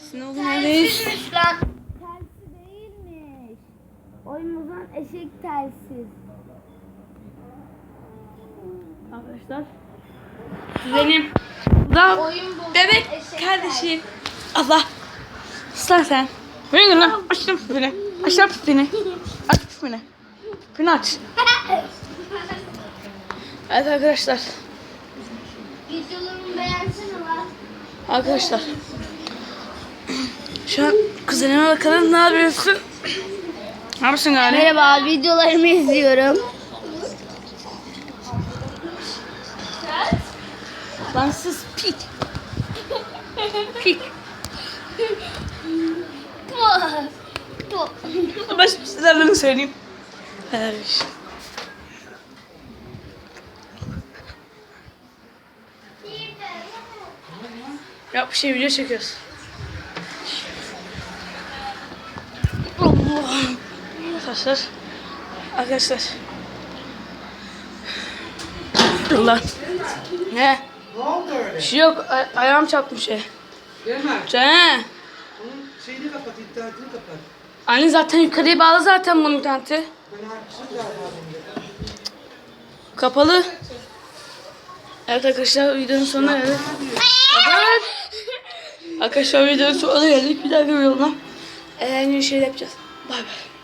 Sizin oğlum neredeyiz? Lan. Telsiz değilmiş. Oyunumuzun eşek telsiz. Arkadaşlar. Benim. Bu. bebek kardeşim. Allah. Islan sen. Beni lan. Aç lan pipini. Aç lan pipini. Aç pipini. Pipini aç. Evet arkadaşlar. Videolarımı beğensene lan. Arkadaşlar. Şu an kuzenime bakalım ne yapıyorsun? Ne yapıyorsun gari? Merhaba, videolarımı izliyorum. Lan siz pik. Pik. Bir şeylerden söyleyeyim. Evet. Ya bir şey video çekiyoruz. Arkadaşlar. Arkadaşlar. Allah. Ne? Bir şey yok. Ay- ayağım çarpmış şey. Onun şeyini kapat, internetini kapat. Anne zaten yukarıya bağlı zaten bunun interneti. Kapalı. Evet arkadaşlar videonun sonuna geldik. Arkadaşlar videonun sonuna geldik. Bir dahaki videoda eee yeni şeyler yapacağız. 拜拜。